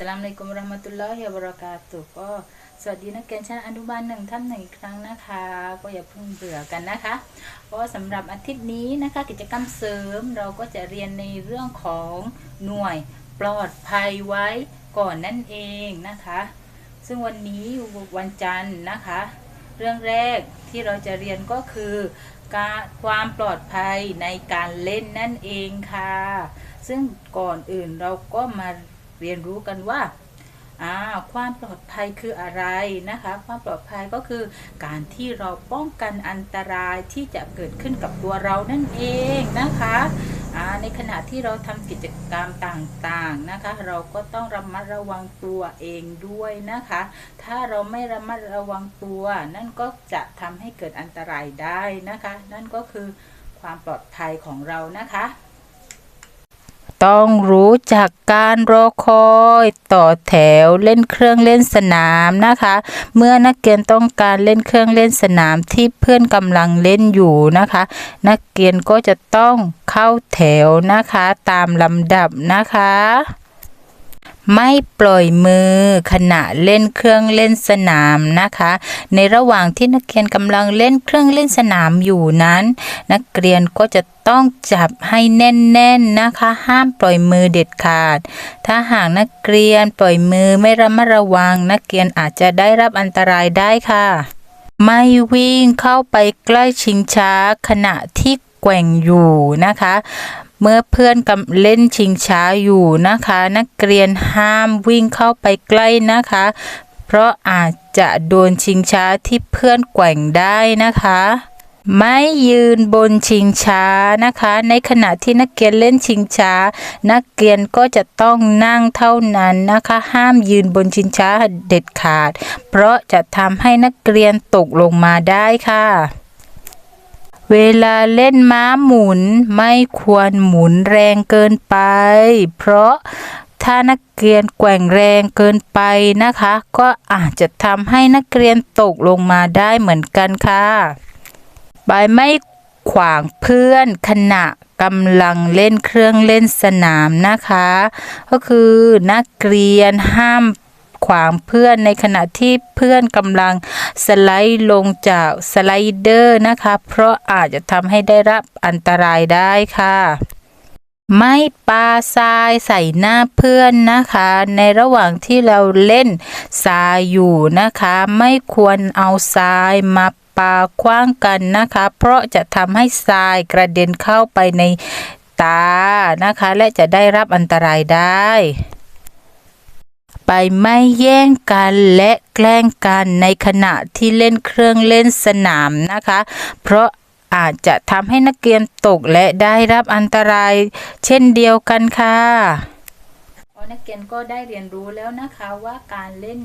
สลามอะลัยกุมวะเราะห์มตุลลอฮิวะบะเรากาตุก็สวัสดีนักเรียนชั้นอนุบาลหนึ่งท่านหนึ่งอีกครั้งนะคะ ก็อย่าเพิ่งเบื่อกันนะคะก็สำหรับอาทิตย์นี้นะคะ กิจกรรมเสริมเราก็จะเรียนในเรื่องของหน่วยปลอดภัยไว้ก่อนนั่นเองนะคะ ซึ่งวันนี้วันจันทร์นะคะ เรื่องแรกที่เราจะเรียนก็คือการความปลอดภัยในการเล่นนั่นเองค่ะ ซึ่งก่อนอื่นเราก็มา เรียนรู้กันว่าความปลอดภัยคืออะไรนะคะ ความปลอดภัยก็คือการที่เราป้องกันอันตรายที่จะเกิดขึ้นกับตัวเรานั่นเองนะคะในขณะที่เราทำกิจกรรมต่างๆนะคะ เราก็ต้องระมัดระวังตัวเองด้วยนะคะ ถ้าเราไม่ระมัดระวังตัว นั่นก็จะทำให้เกิดอันตรายได้นะคะ นั่นก็คือความปลอดภัยของเรานะคะ ต้องรู้จักการรอคอยต่อแถวเล่นเครื่องเล่นสนามนะคะ เมื่อนักเรียนต้องการเล่นเครื่องเล่นสนามที่เพื่อนกำลังเล่นอยู่นะคะ นักเรียนก็จะต้องเข้าแถวนะคะตามลำดับนะคะ ไม่ปล่อยมือขณะเล่นเครื่องเล่นสนามนะคะ ในระหว่างที่นักเรียนกำลังเล่นเครื่องเล่นสนามอยู่นั้น นักเรียนก็จะต้องจับให้แน่นๆนะคะ ห้ามปล่อยมือเด็ดขาด ถ้าหากนักเรียนปล่อยมือไม่ระมัดระวัง นักเรียนอาจจะได้รับอันตรายได้ค่ะ ไม่วิ่งเข้าไปใกล้ชิงช้าขณะที่แกว่งอยู่นะคะ เมื่อเพื่อนกำเล่นชิงช้าอยู่นะคะ นักเรียนห้ามวิ่งเข้าไปใกล้นะคะ เพราะอาจจะโดนชิงช้าที่เพื่อนแกว่งได้นะคะไม่ยืนบนชิงช้านะคะ ในขณะที่นักเรียนเล่นชิงช้า นักเรียนก็จะต้องนั่งเท่านั้นนะคะ ห้ามยืนบนชิงช้าเด็ดขาด เพราะจะทำให้นักเรียนตกลงมาได้ค่ะ เวลาเล่นม้าหมุนไม่ควรหมุนแรงเกินไป เพราะถ้านักเรียนแกว่งแรงเกินไปนะคะ ก็อาจจะทำให้นักเรียนตกลงมาได้เหมือนกันค่ะใบไม่ขวางเพื่อนขณะกำลังเล่นเครื่องเล่นสนามนะคะ ก็คือนักเรียนห้าม ขวางเพื่อนในขณะที่เพื่อนกำลังสไลด์ลงจากสไลเดอร์นะคะ เพราะอาจจะทำให้ได้รับอันตรายได้ค่ะไม่ปาทรายใส่หน้าเพื่อนนะคะ ในระหว่างที่เราเล่นทรายอยู่นะคะ ไม่ควรเอาทรายมาปาคว้างกันนะคะ เพราะจะทำให้ทรายกระเด็นเข้าไปในตานะคะ และจะได้รับอันตรายได้ ไปไม่แย่งกันและแกล้งกันในขณะที่เล่นเครื่องเล่นสนามนะคะ เพราะอาจจะทำให้นักเรียนตกและได้รับอันตรายเช่นเดียวกันค่ะนักเรียนก็ได้เรียนรู้แล้วนะคะว่าการเล่น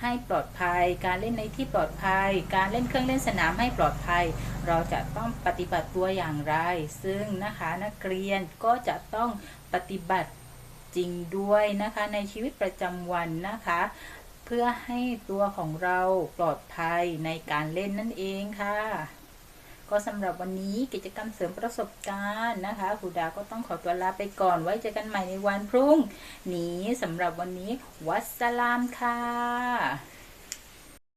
ให้ปลอดภัย การเล่นในที่ปลอดภัย การเล่นเครื่องเล่นสนามให้ปลอดภัย เราจะต้องปฏิบัติตัวอย่างไร ซึ่งนะคะนักเรียนก็จะต้องปฏิบัติ จริงด้วยนะคะในชีวิตประจำวันนะคะ เพื่อให้ตัวของเราปลอดภัยในการเล่นนั่นเองค่ะก็สำหรับวันนี้กิจกรรมเสริมประสบการณ์นะคะครูดาก็ต้องขอตัวลาไปก่อนไว้เจอกันใหม่ในวันพรุ่งนี้สำหรับวันนี้ วัสสลามค่ะ